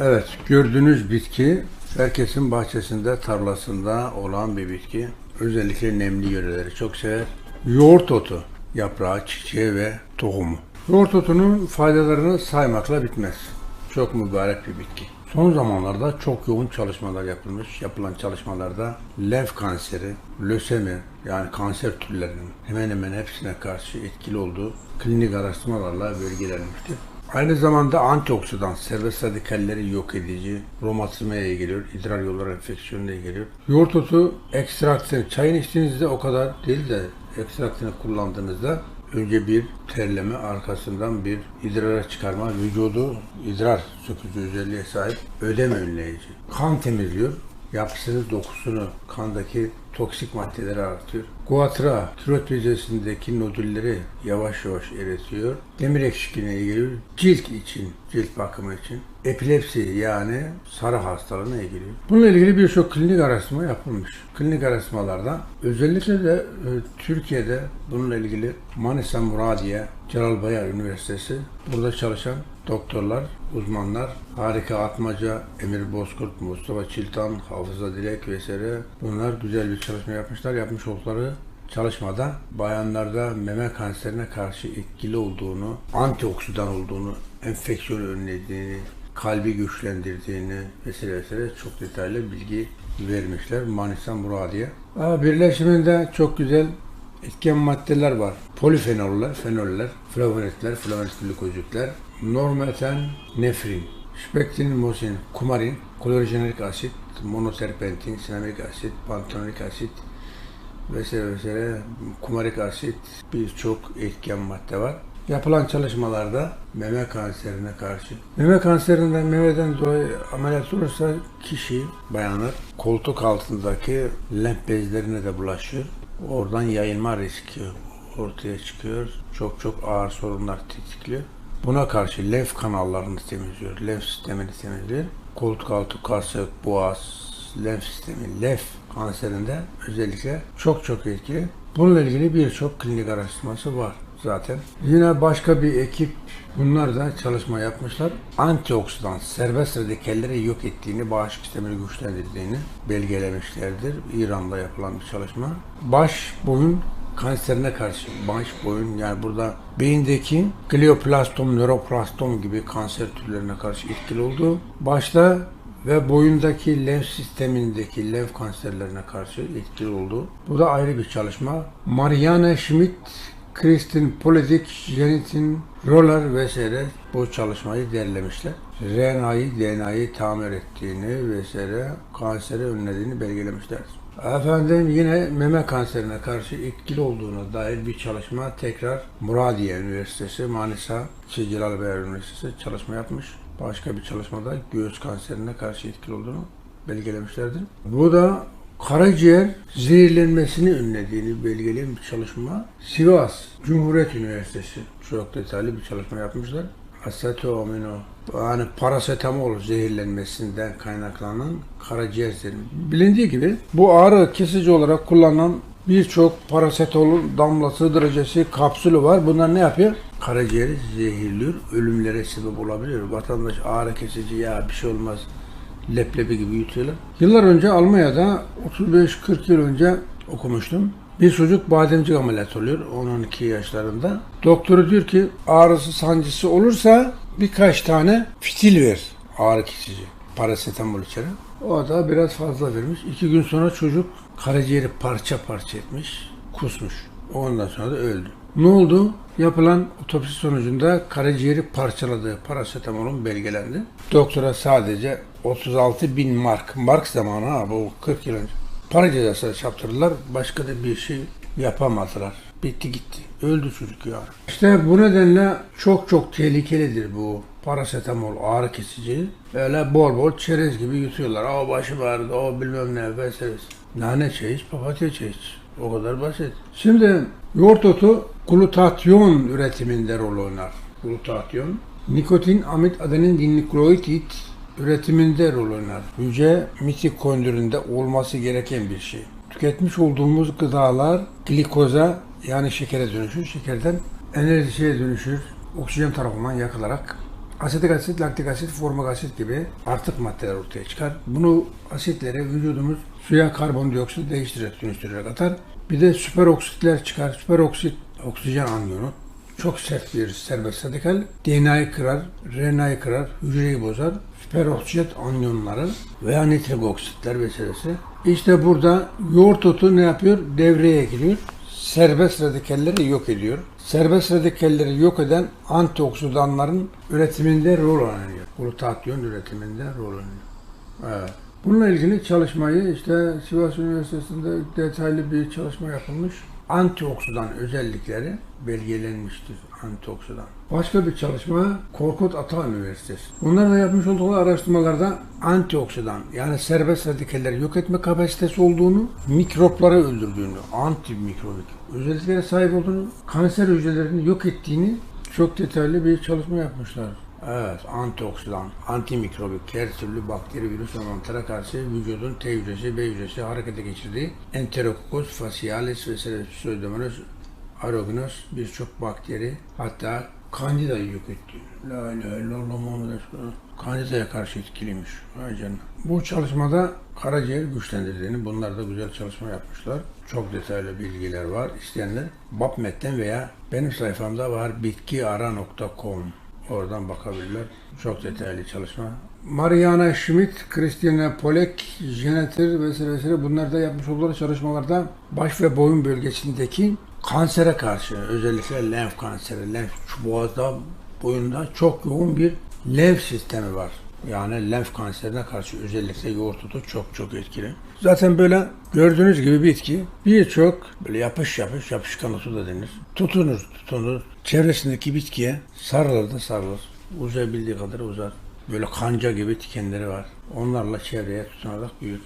Evet, gördüğünüz bitki herkesin bahçesinde, tarlasında olan bir bitki. Özellikle nemli yöreleri çok sever. Yoğurt otu, yaprağı, çiçeği ve tohumu. Yoğurt otunun faydalarını saymakla bitmez. Çok mübarek bir bitki. Son zamanlarda çok yoğun çalışmalar yapılmış. Yapılan çalışmalarda lenf kanseri, lösemi yani kanser türlerinin hemen hemen hepsine karşı etkili olduğu klinik araştırmalarla belgelenmiştir. Aynı zamanda antioksidan, serbest radikalleri yok edici, romatizmaya iyi geliyor, idrar yolları enfeksiyonuna iyi geliyor. Yoğurt otu ekstraktını, çayın içtiğinizde o kadar değil de ekstraktını kullandığınızda önce bir terleme arkasından bir idrara çıkarma, vücudu idrar sökücü özelliğe sahip ödem önleyici. Kan temizliyor, yapısını, dokusunu, kandaki toksik maddeleri artıyor. Guatra, tiroid bezesindeki nodülleri yavaş yavaş eritiyor. Demir eksikliğine geliyor. Cilt için, cilt bakımı için. Epilepsi yani sarı hastalığına geliyor. Bununla ilgili birçok klinik araştırma yapılmış. Klinik araştırmalarda özellikle de e, Türkiye'de bununla ilgili Manisa Muradiye Celal Bayar Üniversitesi burada çalışan doktorlar, uzmanlar, Harika Atmaca, Emir Bozkurt, Mustafa Çiltan, Hafıza Dilek vesaire bunlar güzel bir çalışma yapmışlar. Yapmış oldukları çalışmada bayanlarda meme kanserine karşı etkili olduğunu, antioksidan olduğunu, enfeksiyonu önlediğini, kalbi güçlendirdiğini vesaire vesaire çok detaylı bilgi vermişler Manisa Muradiye. Birleşiminde çok güzel etken maddeler var. Polifenoller, fenoller, flavonoidler, flavonoid glikozitler, normeten, nefrin, spektin, mosin, kumarin, klorojenerik asit, monoterpentin, sinamik asit, pantenonik asit vesaire vesaire kumarik asit birçok etken madde var. Yapılan çalışmalarda meme kanserine karşı. Meme kanserinden memeden dolayı ameliyat olursa kişi, bayanlar koltuk altındaki lenf bezlerine de bulaşıyor. Oradan yayılma riski ortaya çıkıyor. Çok çok ağır sorunlar tetikliyor. Buna karşı lenf kanallarını temizliyor, lenf sistemini temizliyor. Koltuk altı, kasık, boğaz, lenf sistemi, lenf kanserinde özellikle çok çok etkili. Bununla ilgili birçok klinik araştırması var zaten. Yine başka bir ekip bunlar da çalışma yapmışlar. Antioksidan serbest radikalleri yok ettiğini, bağışıklık sistemini güçlendirdiğini belgelemişlerdir. İran'da yapılan bir çalışma. Baş, boyun kanserine karşı baş, boyun yani burada beyindeki glioplastom, nöroplastom gibi kanser türlerine karşı etkili olduğu, başta ve boyundaki lenf sistemindeki lenf kanserlerine karşı etkili olduğu. Bu da ayrı bir çalışma. Marianne Schmidt, Kristin Politik, Jenitin Roller vesaire bu çalışmayı derlemişler. RNA'yı, DNA'yı tamir ettiğini vesaire kanseri önlediğini belgelemişler. Efendim yine meme kanserine karşı etkili olduğuna dair bir çalışma tekrar Muradiye Üniversitesi, Manisa Celal Bayar Üniversitesi çalışma yapmış. Başka bir çalışmada göğüs kanserine karşı etkili olduğunu belgelemişlerdir. Bu da karaciğer zehirlenmesini önlediğini belgeleyen bir çalışma. Sivas Cumhuriyet Üniversitesi çok detaylı bir çalışma yapmışlar. Asetamino yani parasetamol zehirlenmesinden kaynaklanan karaciğer zehirlenmesi. Bilindiği gibi bu ağrı kesici olarak kullanılan birçok parasetamol damlası derecesi kapsülü var. Bunlar ne yapıyor? Karaciğeri zehirliyor, ölümlere sebep olabiliyor. Vatandaş ağrı kesici ya bir şey olmaz leblebi gibi yutuyorlar. Yıllar önce Almanya'da 35-40 yıl önce okumuştum. Bir çocuk bademcik ameliyat oluyor 10-12 yaşlarında. Doktoru diyor ki ağrısı sancısı olursa birkaç tane fitil ver ağrı kesici. Parasetamol içeri. O da biraz fazla vermiş. İki gün sonra çocuk karaciğeri parça parça etmiş, kusmuş. Ondan sonra da öldü. Ne oldu? Yapılan otopsi sonucunda karaciğeri parçaladığı parasetamolun belgelendi. Doktora sadece 36 bin mark, mark zamanı ha bu 40 yıl önce. Para cezası çarptırdılar. Başka da bir şey yapamadılar. Bitti gitti. Öldü çocuk ya. İşte bu nedenle çok çok tehlikelidir bu parasetamol ağrı kesici. Öyle bol bol çerez gibi yutuyorlar. Aa başım ağrıdı, o bilmem ne vesaire. Nane çay papatya çay. O kadar basit. Şimdi yoğurt otu glutatyon üretiminde rol oynar. Glutatyon. Nikotin, amit, adenin, dinlikloid üretiminde rol oynar. Hücre mitokondrinde olması gereken bir şey. Tüketmiş olduğumuz gıdalar glikoza yani şekere dönüşür. Şekerden enerjiye dönüşür. Oksijen tarafından yakılarak asetik asit, laktik asit, formik asit gibi artık maddeler ortaya çıkar. Bunu asitleri vücudumuz suya karbondioksit değiştirerek, dönüştürerek atar. Bir de süper oksitler çıkar. Süper oksit, oksijen anyonu. Çok sert bir serbest radikal. DNA'yı kırar, RNA'yı kırar, hücreyi bozar. Süper oksit anyonları veya nitrik oksitler vesairesi. İşte burada yoğurt otu ne yapıyor? Devreye giriyor. Serbest radikalleri yok ediyor. Serbest radikalleri yok eden antioksidanların üretiminde rol oynuyor. Glutatyon üretiminde rol oynuyor. Evet. Bununla ilgili çalışmayı işte Sivas Üniversitesi'nde detaylı bir çalışma yapılmış. Antioksidan özellikleri belgelenmiştir antioksidan. Başka bir çalışma Korkut Ata Üniversitesi. Bunlar da yapmış oldukları araştırmalarda antioksidan yani serbest radikalleri yok etme kapasitesi olduğunu, mikropları öldürdüğünü, antimikrobik özelliklere sahip olduğunu, kanser hücrelerini yok ettiğini çok detaylı bir çalışma yapmışlar. Evet, antioksidan, antimikrobik, her türlü bakteri, virüs ve mantıra karşı vücudun T hücresi, B hücresi harekete geçirdiği enterokokus, facialis ve pseudomonas aerogenos birçok bakteri hatta kandidayı yok etti. La ilahe illallah Muhammed Resulullah. Kandidaya karşı etkiliymiş. Vay canına. Bu çalışmada karaciğer güçlendirdiğini, bunlar da güzel çalışma yapmışlar. Çok detaylı bilgiler var. İsteyenler BAPMET'ten veya benim sayfamda var bitkiara.com Oradan bakabilirler. Çok detaylı çalışma. Mariana Schmidt, Christiane Polek, Jeneter vesaire vesaire bunlar da yapmış oldukları çalışmalarda baş ve boyun bölgesindeki kansere karşı özellikle lenf kanseri, lenf boğazda boyunda çok yoğun bir lenf sistemi var. Yani lenf kanserine karşı özellikle yoğurt otu çok çok etkili. Zaten böyle gördüğünüz gibi bitki birçok böyle yapış yapış yapışkan otu da denir. Tutunur tutunur. Çevresindeki bitkiye sarılır da sarılır. Uzayabildiği kadar uzar. Böyle kanca gibi tikenleri var. Onlarla çevreye tutunarak büyür.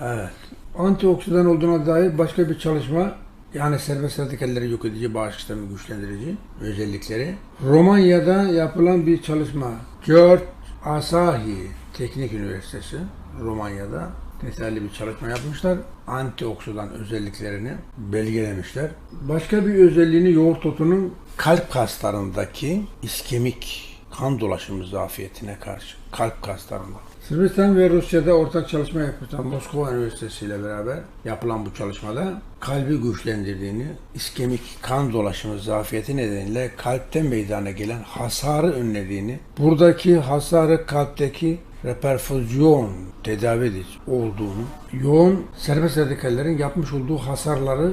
Evet. Antioksidan olduğuna dair başka bir çalışma yani serbest radikalleri yok edici, sistemini güçlendirici özellikleri. Romanya'da yapılan bir çalışma. George Asahi Teknik Üniversitesi Romanya'da detaylı bir çalışma yapmışlar. Antioksidan özelliklerini belgelemişler. Başka bir özelliğini yoğurt otunun kalp kaslarındaki iskemik kan dolaşımı zafiyetine karşı kalp kaslarında. Sırbistan ve Rusya'da ortak çalışma yapmışlar. Moskova Üniversitesi ile beraber yapılan bu çalışmada kalbi güçlendirdiğini, iskemik kan dolaşımı zafiyeti nedeniyle kalpten meydana gelen hasarı önlediğini, buradaki hasarı kalpteki reperfüzyon tedavi edici olduğunu, yoğun serbest radikallerin yapmış olduğu hasarları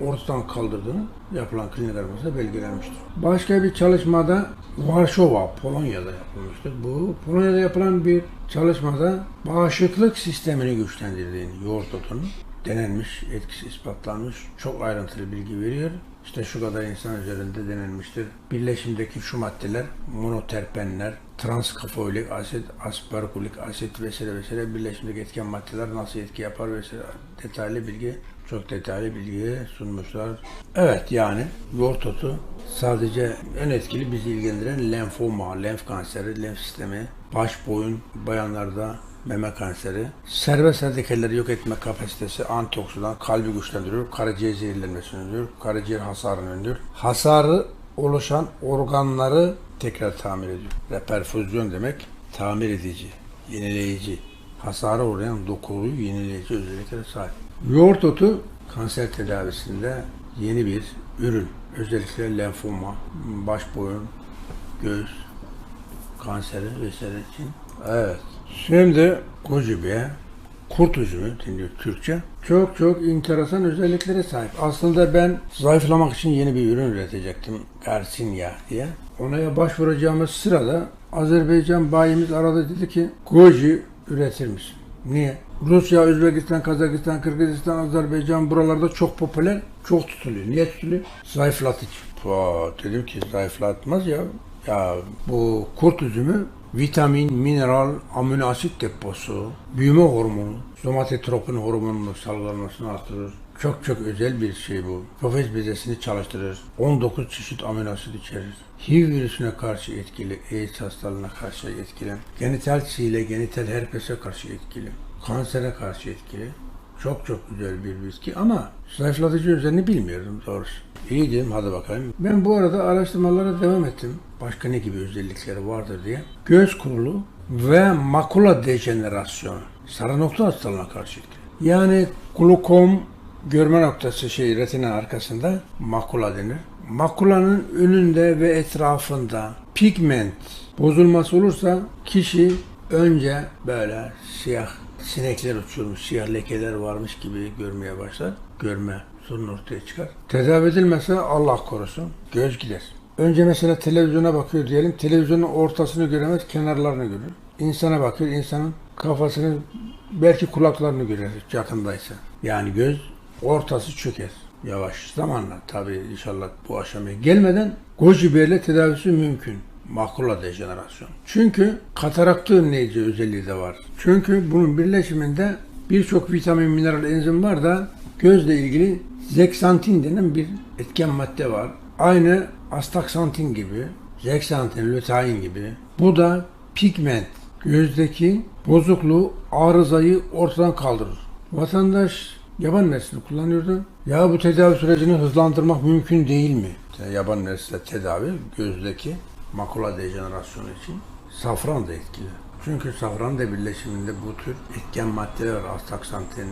ortadan kaldırdığını yapılan klinik aramasında belgelenmiştir. Başka bir çalışmada Varşova, Polonya'da yapılmıştır. Bu Polonya'da yapılan bir çalışmada bağışıklık sistemini güçlendirdiğini yoğurt otunun denenmiş, etkisi ispatlanmış, çok ayrıntılı bilgi veriyor. İşte şu kadar insan üzerinde denenmiştir. Birleşimdeki şu maddeler monoterpenler, transkafolik asit, asparkulik asit vesaire vesaire birleşimdeki etken maddeler nasıl etki yapar vesaire detaylı bilgi çok detaylı bilgi sunmuşlar. Evet yani yoğurt otu sadece en etkili bizi ilgilendiren lenfoma, lenf kanseri, lenf sistemi, baş boyun bayanlarda meme kanseri, serbest radikalleri yok etme kapasitesi, antioksidan, kalbi güçlendiriyor, karaciğer zehirlenmesini önlüyor, karaciğer hasarını önlüyor. Hasarı oluşan organları tekrar tamir ediyor. Reperfüzyon demek tamir edici, yenileyici. Hasara uğrayan dokuyu yenileyici özelliklere sahip. Yoğurt otu kanser tedavisinde yeni bir ürün. Özellikle lenfoma, baş boyun, göğüs kanseri vesaire için. Evet. Şimdi Gojibe, kurt üzümü deniyor Türkçe. Çok çok enteresan özelliklere sahip. Aslında ben zayıflamak için yeni bir ürün üretecektim. Garcinia diye. Ona başvuracağımız sırada Azerbaycan bayimiz aradı dedi ki Goji üretir misin? Niye? Rusya, Özbekistan, Kazakistan, Kırgızistan, Azerbaycan buralarda çok popüler, çok tutuluyor. Niye tutuluyor? Zayıflatıcı. Vaa, dedim ki zayıflatmaz ya. Ya bu kurt üzümü vitamin, mineral, amino asit deposu, büyüme hormonu, somatotropin hormonunun salgılanmasını artırır. Çok çok özel bir şey bu. Profes bezesini çalıştırır. 19 çeşit amino asit içerir. HIV virüsüne karşı etkili, AIDS hastalığına karşı etkili, genital sile, genital herpese karşı etkili, kansere karşı etkili. Çok çok güzel bir viski ama zayıflatıcı özelliğini bilmiyorum doğrusu. İyi dedim hadi bakalım. Ben bu arada araştırmalara devam ettim. Başka ne gibi özellikleri vardır diye. Göz kurulu ve makula dejenerasyonu. Sarı nokta hastalığına karşı etkili. Yani glukom görme noktası şey retina arkasında makula denir. Makulanın önünde ve etrafında pigment bozulması olursa kişi önce böyle siyah sinekler uçurmuş, siyah lekeler varmış gibi görmeye başlar. Görme sorun ortaya çıkar. Tedavi edilmezse Allah korusun göz gider. Önce mesela televizyona bakıyor diyelim. Televizyonun ortasını göremez, kenarlarını görür. İnsana bakıyor, insanın kafasını belki kulaklarını görer yakındaysa. Yani göz ortası çöker. Yavaş zamanla tabii inşallah bu aşamaya gelmeden goji berle tedavisi mümkün. Makula dejenerasyon. Çünkü katarakta önleyici özelliği de var. Çünkü bunun birleşiminde birçok vitamin, mineral, enzim var da gözle ilgili zeksantin denen bir etken madde var. Aynı astaksantin gibi, zeksantin, lutein gibi. Bu da pigment, gözdeki bozukluğu, arızayı ortadan kaldırır. Vatandaş yaban mersini kullanıyordu. Ya bu tedavi sürecini hızlandırmak mümkün değil mi? Yani yaban mersine tedavi gözdeki makula dejenerasyonu için safran da etkili. Çünkü safran da birleşiminde bu tür etken maddeler var. Astaksantin,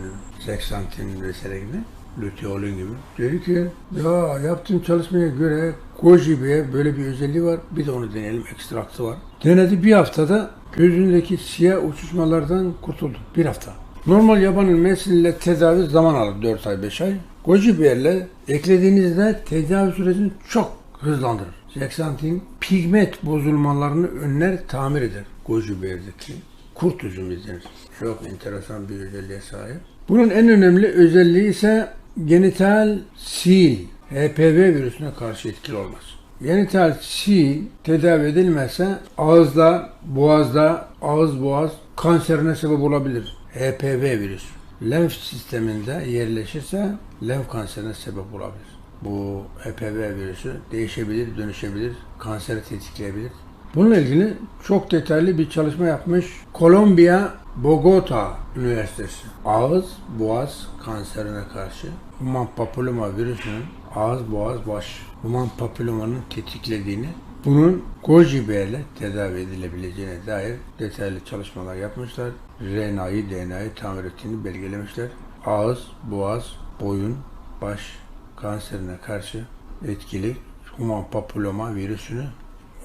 zeksantin vesaire gibi. Luteolin gibi. Dedi ki ya yaptığım çalışmaya göre gojibiye böyle bir özelliği var. Bir de onu deneyelim. Ekstraktı var. Denedi bir haftada gözündeki siyah uçuşmalardan kurtuldu. Bir hafta. Normal yabanın mesleğiyle tedavi zaman alır 4 ay 5 ay. Gojibiyerle eklediğinizde tedavi sürecini çok hızlandırır. Zeksantin pigment bozulmalarını önler, tamir eder. Gojibiyerdeki kurt üzümü denir. Çok enteresan bir özelliğe sahip. Bunun en önemli özelliği ise genital sil, HPV virüsüne karşı etkili olması. Genital sil tedavi edilmezse ağızda, boğazda, ağız boğaz kanserine sebep olabilir. HPV virüs. Lenf sisteminde yerleşirse lenf kanserine sebep olabilir. Bu HPV virüsü değişebilir, dönüşebilir, kanseri tetikleyebilir. Bununla ilgili çok detaylı bir çalışma yapmış Kolombiya Bogota Üniversitesi. Ağız boğaz kanserine karşı human papilloma virüsünün ağız boğaz baş human papillomanın tetiklediğini bunun Gojibe ile tedavi edilebileceğine dair detaylı çalışmalar yapmışlar. RNA'yı, DNA'yı tamir ettiğini belgelemişler. Ağız, boğaz, boyun, baş kanserine karşı etkili human papilloma virüsünü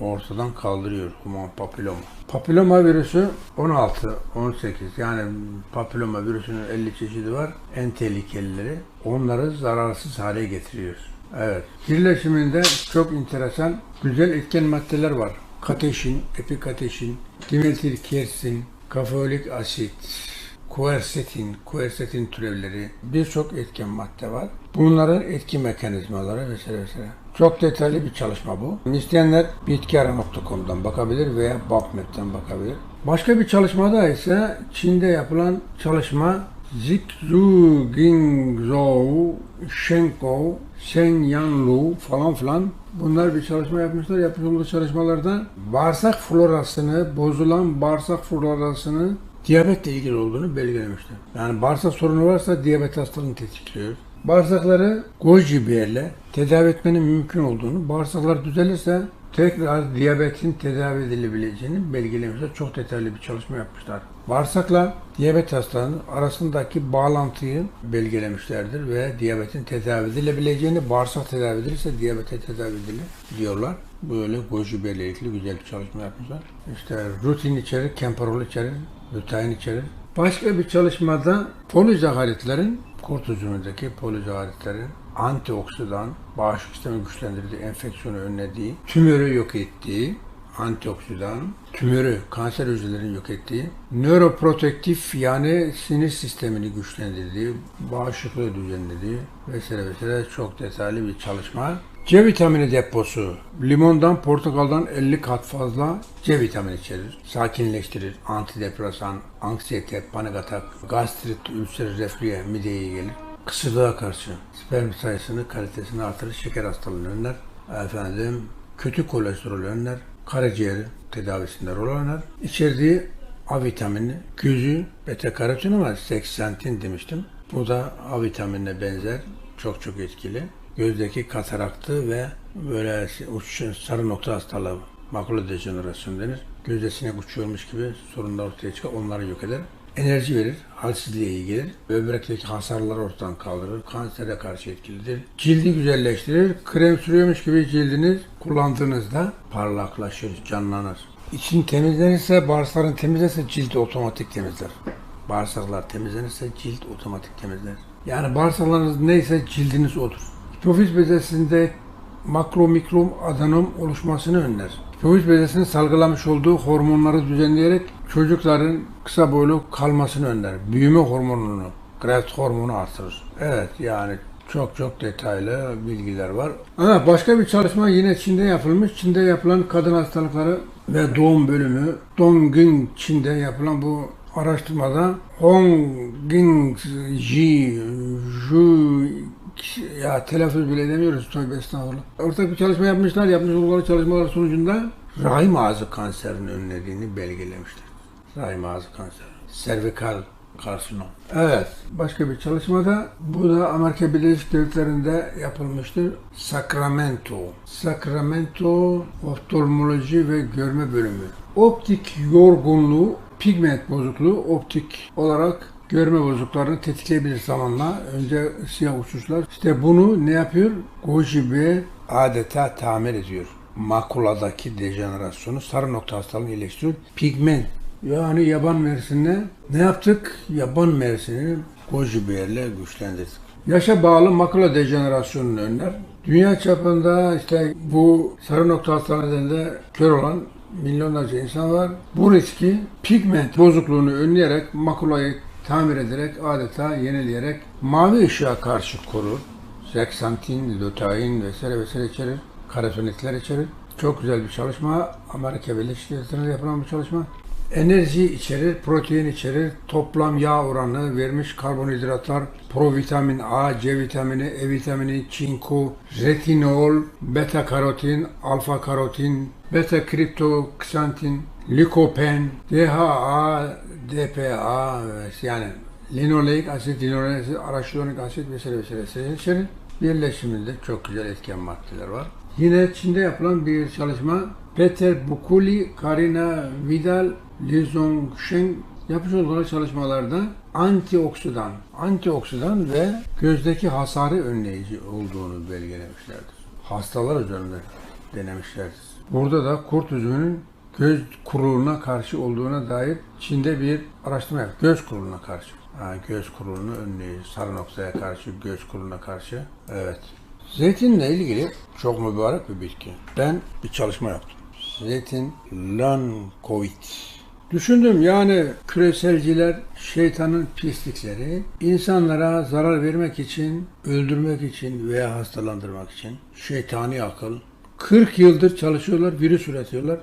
ortadan kaldırıyor human papilloma. Papilloma virüsü 16, 18 yani papilloma virüsünün 50 çeşidi var. En tehlikelileri onları zararsız hale getiriyor. Evet. Birleşiminde çok enteresan güzel etken maddeler var. Kateşin, epikateşin, dimetilkersin, kafolik asit, kuersetin, kuersetin türevleri birçok etken madde var. Bunların etki mekanizmaları vesaire vesaire. Çok detaylı bir çalışma bu. İsteyenler bitkiara.com'dan bakabilir veya PubMed'den bakabilir. Başka bir çalışmada ise Çin'de yapılan çalışma Zhou Gingzhou, Shenkou, Shenyanglu falan filan bunlar bir çalışma yapmışlar. Yapmış olduğu çalışmalarda bağırsak florasını, bozulan bağırsak florasını diyabetle ilgili olduğunu belgelemişler. Yani bağırsak sorunu varsa diyabet hastalığını tetikliyor. Bağırsakları goji biyerle tedavi etmenin mümkün olduğunu, bağırsaklar düzelirse tekrar diyabetin tedavi edilebileceğini belgelemişler. Çok detaylı bir çalışma yapmışlar. Bağırsakla diyabet hastalığının arasındaki bağlantıyı belgelemişlerdir ve diyabetin tedavi edilebileceğini, bağırsak tedavi edilirse diyabete tedavi edilir diyorlar. Böyle goji ilgili güzel bir çalışma yapmışlar. İşte rutin içerir, kemperol içerir, lutein içerir. Başka bir çalışmada polizaharitlerin kurt üzümündeki polizaharitlerin antioksidan, bağışıklık sistemi güçlendirdiği, enfeksiyonu önlediği, tümörü yok ettiği, antioksidan, tümörü, kanser hücrelerini yok ettiği, nöroprotektif yani sinir sistemini güçlendirdiği, bağışıklığı düzenlediği vesaire vesaire çok detaylı bir çalışma. C vitamini deposu. Limondan, portakaldan 50 kat fazla C vitamini içerir. Sakinleştirir. Antidepresan, anksiyete, panik atak, gastrit, ülser, reflüye, mideye gelir. Kısırlığa karşı sperm sayısını, kalitesini artırır. Şeker hastalığını önler. Efendim, kötü kolesterol önler. Karaciğer tedavisinde rol oynar. İçerdiği A vitamini, gözü, beta karotin ama seksantin demiştim. Bu da A vitaminine benzer. Çok çok etkili. Gözdeki kataraktı ve böyle uç sarı nokta hastalığı, makula dejenerasyonu denir. Gözde sinek uçuyormuş gibi sorunlar ortaya çıkar. Onları yok eder. Enerji verir, halsizliğe iyi gelir, böbrekteki hasarları ortadan kaldırır, kansere karşı etkilidir, cildi güzelleştirir, krem sürüyormuş gibi cildiniz kullandığınızda parlaklaşır, canlanır. İçin temizlenirse, bağırsakların temizlenirse cilt otomatik temizler. Bağırsaklar temizlenirse cilt otomatik temizler. Yani bağırsaklarınız neyse cildiniz odur. Hipofiz bezesinde makro mikro adenom oluşmasını önler. Hipofiz bezesinin salgılamış olduğu hormonları düzenleyerek çocukların kısa boylu kalmasını önler. Büyüme hormonunu, growth hormonu artırır. Evet yani çok çok detaylı bilgiler var. Ha, başka bir çalışma yine Çin'de yapılmış. Çin'de yapılan kadın hastalıkları ve doğum bölümü Dongjing Çin'de yapılan bu araştırmada Hong Ji Ya telaffuz bile edemiyoruz tövbe estağfurullah. Ortak bir çalışma yapmışlar. Yapmış oldukları çalışmalar sonucunda rahim ağzı kanserini önlediğini belgelemişler. Rahim ağzı kanseri. Servikal karsinom. Evet. Başka bir çalışmada bu da Amerika Birleşik Devletleri'nde yapılmıştır. Sacramento. Sacramento Oftalmoloji ve Görme Bölümü. Optik yorgunluğu, pigment bozukluğu optik olarak görme bozukluklarını tetikleyebilir zamanla. Önce siyah uçuşlar. İşte bunu ne yapıyor? Goji Bey adeta tamir ediyor. Makuladaki dejenerasyonu, sarı nokta hastalığını iyileştiriyor. Pigment yani yaban mersine ne yaptık? Yaban mersini Goji Bey'le güçlendirdik. Yaşa bağlı makula dejenerasyonunu önler. Dünya çapında işte bu sarı nokta hastalığı kör olan milyonlarca insan var. Bu riski pigment bozukluğunu önleyerek makulayı tamir ederek adeta yenileyerek mavi ışığa karşı korur. Zeksantin, lutein vesaire vesaire içerir. Karotenoidler içerir. Çok güzel bir çalışma. Amerika Birleşik Devletleri'nde yapılan bir çalışma. Enerji içerir, protein içerir, toplam yağ oranı, vermiş karbonhidratlar, provitamin A, C vitamini, E vitamini, çinko, retinol, beta karotin, alfa karotin, beta kriptoksantin, likopen, DHA, DPA yani linoleik asit, linoleik asit, araşidonik asit vesaire vesaire içerir. Birleşiminde çok güzel etken maddeler var. Yine Çin'de yapılan bir çalışma Peter Bukuli, Karina Vidal, Li Zongsheng yapmış oldukları çalışmalarda antioksidan, antioksidan ve gözdeki hasarı önleyici olduğunu belgelemişlerdir. Hastalar üzerinde denemişlerdir. Burada da kurt üzümünün göz kuruluğuna karşı olduğuna dair Çin'de bir araştırma yaptı. Göz kuruluğuna karşı. Ha, göz kuruluğunu önleyici, sarı noktaya karşı, göz kuruluğuna karşı. Evet. Zeytinle ilgili çok mübarek bir bitki. Ben bir çalışma yaptım. Zeytin Lankovit. Düşündüm yani küreselciler şeytanın pislikleri insanlara zarar vermek için, öldürmek için veya hastalandırmak için şeytani akıl 40 yıldır çalışıyorlar, virüs üretiyorlar.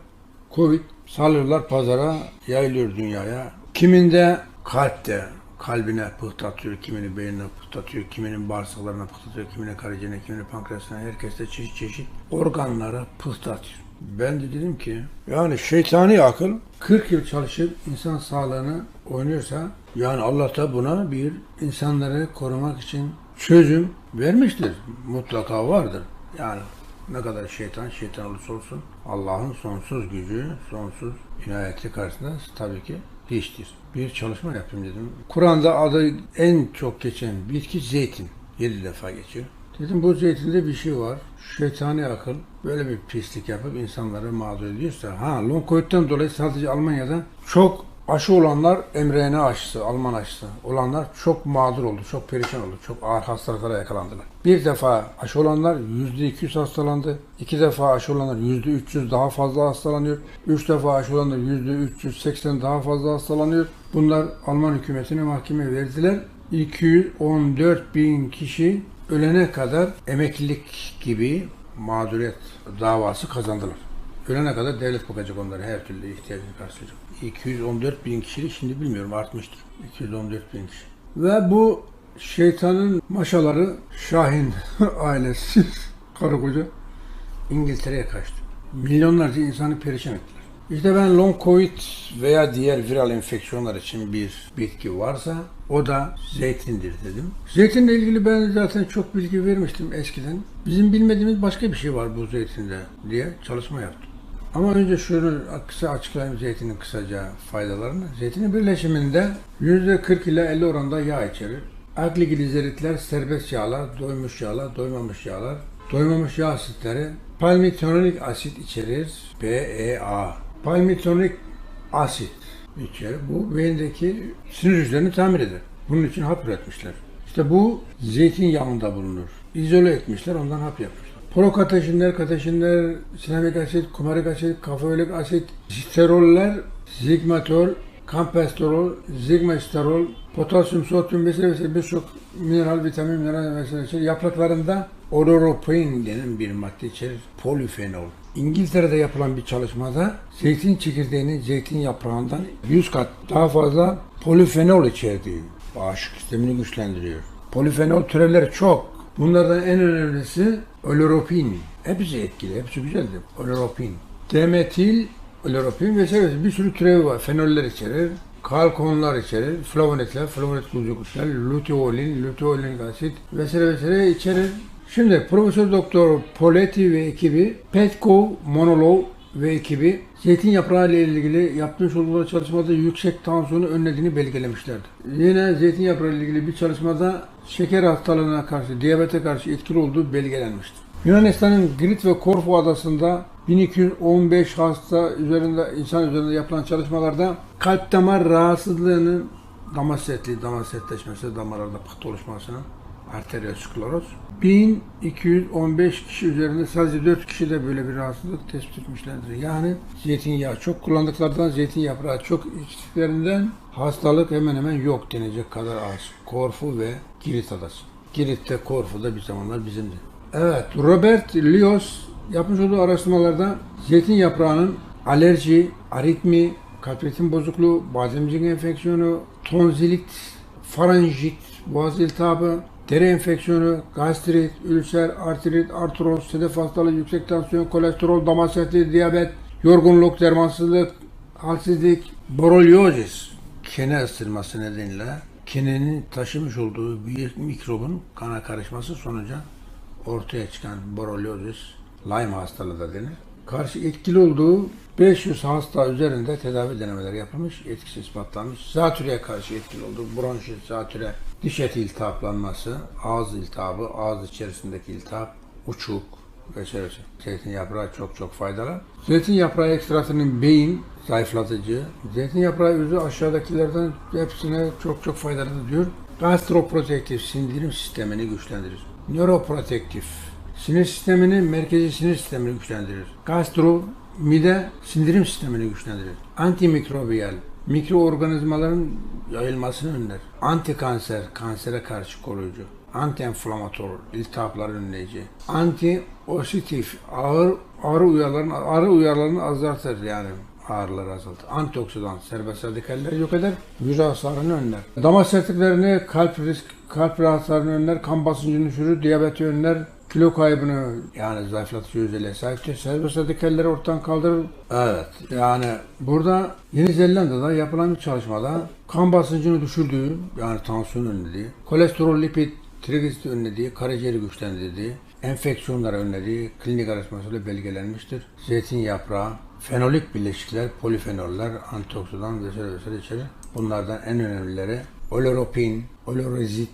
Covid salıyorlar pazara, yayılıyor dünyaya. Kiminde kalpte, kalbine pıhtatıyor, kimini beynine pıhtatıyor, kiminin bağırsaklarına pıhtatıyor, kimine karaciğerine, kimine pankreasına, herkeste çeşit çeşit organlara pıhtatıyor. Ben de dedim ki yani şeytani akıl 40 yıl çalışıp insan sağlığını oynuyorsa yani Allah da buna bir insanları korumak için çözüm vermiştir. Mutlaka vardır. Yani ne kadar şeytan şeytan olursa olsun Allah'ın sonsuz gücü, sonsuz inayeti karşısında tabii ki hiçtir. Bir çalışma yapayım dedim. Kur'an'da adı en çok geçen bitki zeytin. Yedi defa geçiyor. Dedim bu zeytinde bir şey var. Şeytani akıl böyle bir pislik yapıp insanları mağdur ediyorsa. Ha long covid'den dolayı sadece Almanya'da çok aşı olanlar mRNA aşısı, Alman aşısı olanlar çok mağdur oldu, çok perişan oldu, çok ağır hastalıklara yakalandılar. Bir defa aşı olanlar %200 hastalandı, iki defa aşı olanlar %300 daha fazla hastalanıyor, üç defa aşı olanlar %380 daha fazla hastalanıyor. Bunlar Alman hükümetine mahkeme verdiler. 214 bin kişi ölene kadar emeklilik gibi mağduriyet davası kazandılar. Ölene kadar devlet bakacak onlara her türlü ihtiyacını karşılayacak. 214 bin kişilik şimdi bilmiyorum artmıştır. 214 bin kişi. Ve bu şeytanın maşaları Şahin ailesi karı koca İngiltere'ye kaçtı. Milyonlarca insanı perişan ettiler. İşte ben long covid veya diğer viral enfeksiyonlar için bir bitki varsa o da zeytindir dedim. Zeytinle ilgili ben zaten çok bilgi vermiştim eskiden. Bizim bilmediğimiz başka bir şey var bu zeytinde diye çalışma yaptım. Ama önce şunu kısa açıklayayım zeytinin kısaca faydalarını. Zeytinin birleşiminde %40 ile 50 oranda yağ içerir. Agliglizeritler, serbest yağlar, doymuş yağlar, doymamış yağlar, doymamış yağ asitleri, palmitonik asit içerir, PEA. Palmitonik asit içerir. Bu beyindeki sinir hücrelerini tamir eder. Bunun için hap üretmişler. İşte bu zeytinyağında bulunur. İzole etmişler, ondan hap yapmışlar. Prokateşinler, kateşinler, sinemik asit, kumarik asit, kafeolik asit, steroller, zigmatol, kampesterol, zigmesterol, potasyum, sodyum vesaire vesaire birçok mineral, vitamin, mineral vesaire içerir. Yapraklarında ororopin denen bir madde içerir. Polifenol. İngiltere'de yapılan bir çalışmada zeytin çekirdeğinin zeytin yaprağından 100 kat daha fazla polifenol içerdiği bağışıklık sistemini güçlendiriyor. Polifenol türevleri çok. Bunlardan en önemlisi oleuropin. Hepsi etkili, hepsi güzeldir. Oleuropin. Demetil, oleuropin vesaire bir sürü türevi var. Fenoller içerir, kalkonlar içerir, flavonoidler, flavonoid glukoslar, luteolin, luteolin asit vesaire vesaire içerir. Şimdi Profesör Doktor Poletti ve ekibi Petko Monolov ve ekibi zeytin yaprağı ile ilgili yapmış oldukları çalışmada yüksek tansiyonu önlediğini belgelemişlerdi. Yine zeytin yaprağı ile ilgili bir çalışmada şeker hastalığına karşı, diyabete karşı etkili olduğu belgelenmiştir. Yunanistan'ın Girit ve Korfu adasında 1215 hasta üzerinde insan üzerinde yapılan çalışmalarda kalp damar rahatsızlığının damar sertliği, damar sertleşmesi, damarlarda pıhtı oluşmasının arterioskleroz. 1215 kişi üzerinde sadece 4 kişi de böyle bir rahatsızlık tespit etmişlerdir. Yani zeytinyağı çok kullandıklarından zeytin yaprağı çok içtiklerinden hastalık hemen hemen yok denecek kadar az. Korfu ve Girit adası. Girit'te Korfu'da bir zamanlar bizimdi. Evet, Robert Lios yapmış olduğu araştırmalarda zeytin yaprağının alerji, aritmi, kalp ritim bozukluğu, bademcik enfeksiyonu, tonzilit, faranjit, boğaz iltihabı, deri enfeksiyonu, gastrit, ülser, artrit, artroz, sedef hastalığı, yüksek tansiyon, kolesterol, damar sertliği, diyabet, yorgunluk, dermansızlık, halsizlik, boroliozis, kene ısırması nedeniyle kenenin taşımış olduğu bir mikrobun kana karışması sonucu ortaya çıkan boroliozis, Lyme hastalığı da denir. Karşı etkili olduğu 500 hasta üzerinde tedavi denemeleri yapılmış, etkisi ispatlanmış. Zatürreye karşı etkili olduğu bronşit, zatüre, diş eti iltihaplanması, ağız iltihabı, ağız içerisindeki iltihap, uçuk vesaire. Zeytin yaprağı çok çok faydalı. Zeytin yaprağı ekstraktının beyin zayıflatıcı. Zeytin yaprağı özü aşağıdakilerden hepsine çok çok faydalı diyor. Gastroprotektif sindirim sistemini güçlendirir. Nöroprotektif sinir sistemini, merkezi sinir sistemini güçlendirir. Gastro, mide sindirim sistemini güçlendirir. Antimikrobiyal, mikroorganizmaların yayılmasını önler. Anti-kanser, kansere karşı koruyucu. Anti-enflamator, iltihapları önleyici. Anti-ositif, ağır ağrı uyarlarını, ağrı uyarlarını azaltır yani ağrıları azaltır. Antioksidan, serbest radikalleri yok eder, yüz hasarını önler. Damar sertliklerini, kalp risk, kalp rahatsızlarını önler, kan basıncını düşürür, diyabeti önler, kilo kaybını yani zayıflatıcı özelliğe sahiptir. Serbest radikalleri ortadan kaldırır. Evet. Yani burada Yeni Zelanda'da yapılan bir çalışmada kan basıncını düşürdüğü yani tansiyon önlediği, kolesterol, lipid, trigliserit önlediği, karaciğeri güçlendirdiği, enfeksiyonları önlediği klinik araştırmasıyla belgelenmiştir. Zeytin yaprağı, fenolik bileşikler, polifenoller, antioksidan vesaire vesaire içerir. Bunlardan en önemlileri oleuropin, oleurozit,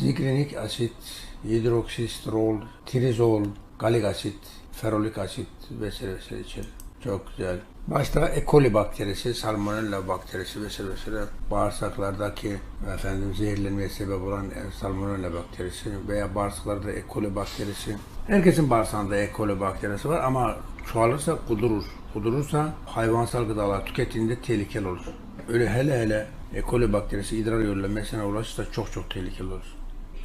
zigrenik asit, hidroksisterol, trizol, galik asit, ferolik asit vesaire vesaire içerir. Çok güzel. Başta E. coli bakterisi, salmonella bakterisi vesaire vesaire bağırsaklardaki efendim zehirlenmeye sebep olan e, salmonella bakterisi veya bağırsaklarda E. coli bakterisi. Herkesin bağırsağında E. coli bakterisi var ama çoğalırsa kudurur. Kudurursa hayvansal gıdalar tükettiğinde tehlikeli olur. Öyle hele hele E. coli bakterisi idrar yoluyla mesela ulaşırsa çok çok tehlikeli olur.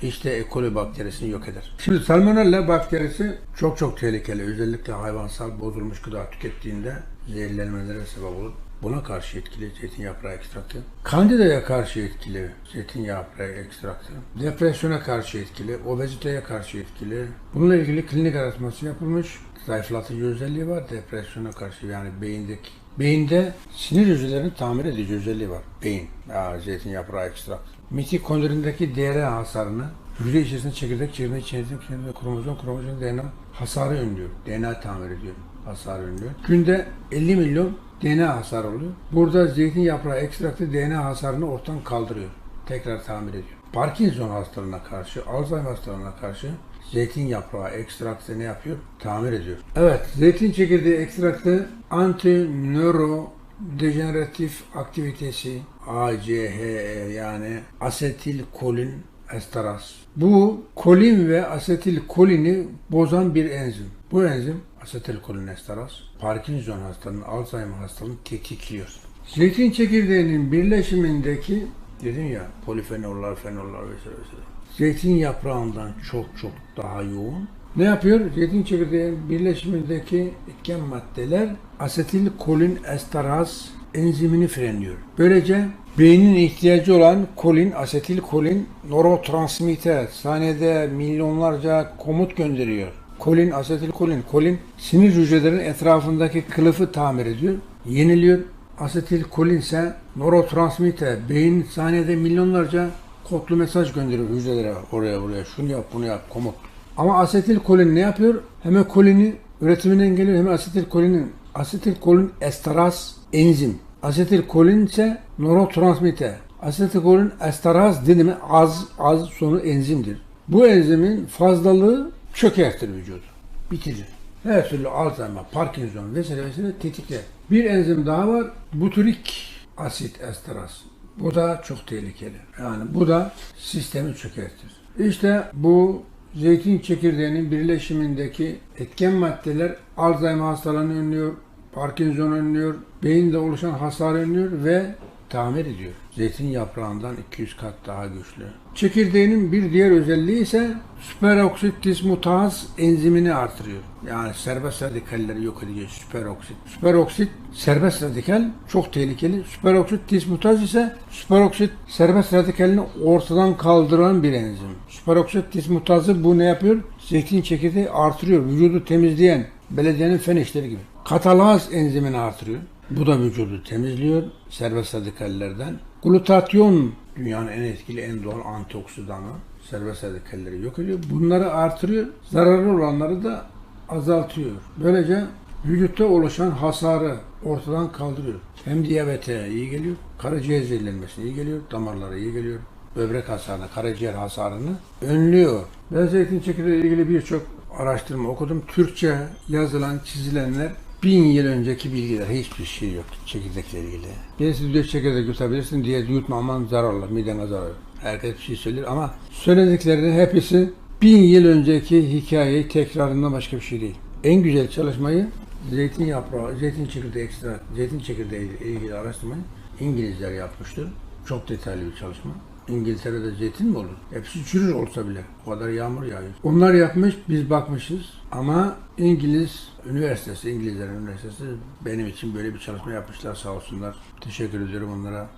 İşte E. coli bakterisini yok eder. Şimdi salmonella bakterisi çok çok tehlikeli. Özellikle hayvansal bozulmuş gıda tükettiğinde zehirlenmelere sebep olur. Buna karşı etkili zeytin yaprağı ekstraktı. Kandidaya karşı etkili zeytin yaprağı ekstraktı. Depresyona karşı etkili, obeziteye karşı etkili. Bununla ilgili klinik araştırması yapılmış. Zayıflatıcı özelliği var. Depresyona karşı yani beyindeki Beyinde sinir hücrelerini tamir edici özelliği var. Beyin, ya, zeytin yaprağı ekstrakt. Mitokondrindeki DNA hasarını hücre içerisinde çekirdek, çekirdek, çekirdek, kromozom, kromozom, DNA hasarı önlüyor. DNA tamir ediyor. Hasarı önlüyor. Günde 50 milyon DNA hasarı oluyor. Burada zeytin yaprağı ekstraktı DNA hasarını ortadan kaldırıyor. Tekrar tamir ediyor. Parkinson hastalığına karşı, Alzheimer hastalığına karşı zeytin yaprağı ekstraktı ne yapıyor? Tamir ediyor. Evet, zeytin çekirdeği ekstraktı anti-nöro dejeneratif aktivitesi ACHE yani asetil kolin esteraz. Bu kolin ve asetil kolini bozan bir enzim. Bu enzim asetil kolin esteraz Parkinson hastalığının, Alzheimer hastalığını tetikliyor. Zeytin çekirdeğinin birleşimindeki dedim ya polifenollar, fenollar vesaire vesaire. Zeytin yaprağından çok çok daha yoğun. Ne yapıyor? Zeytin çekirdeğinin birleşimindeki etken maddeler asetil kolin esteraz enzimini frenliyor. Böylece beynin ihtiyacı olan kolin, asetil kolin nörotransmitter saniyede milyonlarca komut gönderiyor. Kolin, asetil kolin, kolin sinir hücrelerinin etrafındaki kılıfı tamir ediyor, yeniliyor. Asetil kolin ise nörotransmitter, beyin saniyede milyonlarca kodlu mesaj gönderiyor hücrelere oraya buraya şunu yap bunu yap komut. Ama asetil kolin ne yapıyor? Hem kolini üretimini engelliyor hem asetil kolinin asetil kolin esteraz enzim. Asetil kolin ise nörotransmitter. Asetil kolin esteraz dediğimi az az sonu enzimdir. Bu enzimin fazlalığı çökertir vücudu. Bitirir. Her türlü Alzheimer, Parkinson vesaire vesaire tetikler. Bir enzim daha var. Butyrik asit esteraz. Bu da çok tehlikeli. Yani bu da sistemi çökertir. İşte bu zeytin çekirdeğinin birleşimindeki etken maddeler Alzheimer hastalığını önlüyor, Parkinson önlüyor, beyinde oluşan hasar önlüyor ve tamir ediyor. Zeytin yaprağından 200 kat daha güçlü. Çekirdeğinin bir diğer özelliği ise süperoksit dismutaz enzimini artırıyor. Yani serbest radikalleri yok ediyor süperoksit. Süperoksit serbest radikal çok tehlikeli. Süperoksit dismutaz ise süperoksit serbest radikalini ortadan kaldıran bir enzim. Süperoksit dismutazı bu ne yapıyor? Zeytin çekirdeği artırıyor. Vücudu temizleyen belediyenin fen işleri gibi. Katalaz enzimini artırıyor. Bu da vücudu temizliyor serbest radikallerden. Glutatyon dünyanın en etkili en doğal antioksidanı. Serbest radikalleri yok ediyor. Bunları artırıyor. Zararlı olanları da azaltıyor. Böylece vücutta oluşan hasarı ortadan kaldırıyor. Hem diyabete iyi geliyor, karaciğer zehirlenmesine iyi geliyor, damarlara iyi geliyor. Böbrek hasarını, karaciğer hasarını önlüyor. Ben zeytin çekirdeği ile ilgili birçok araştırma okudum. Türkçe yazılan, çizilenler bin yıl önceki bilgiler hiçbir şey yok çekirdekle ilgili. Birisi diyor çekirdek yutabilirsin diye yutma aman zararlı, midene zarar. Herkes bir şey söyler ama söylediklerinin hepsi bin yıl önceki hikayeyi tekrarından başka bir şey değil. En güzel çalışmayı zeytin yaprağı, zeytin çekirdeği ekstra, zeytin çekirdeği ile ilgili araştırmayı İngilizler yapmıştır. Çok detaylı bir çalışma. İngiltere'de zeytin mi olur? Hepsi çürür olsa bile. O kadar yağmur yağıyor. Onlar yapmış, biz bakmışız. Ama İngiliz Üniversitesi, İngilizlerin Üniversitesi benim için böyle bir çalışma yapmışlar sağ olsunlar. Teşekkür ediyorum onlara.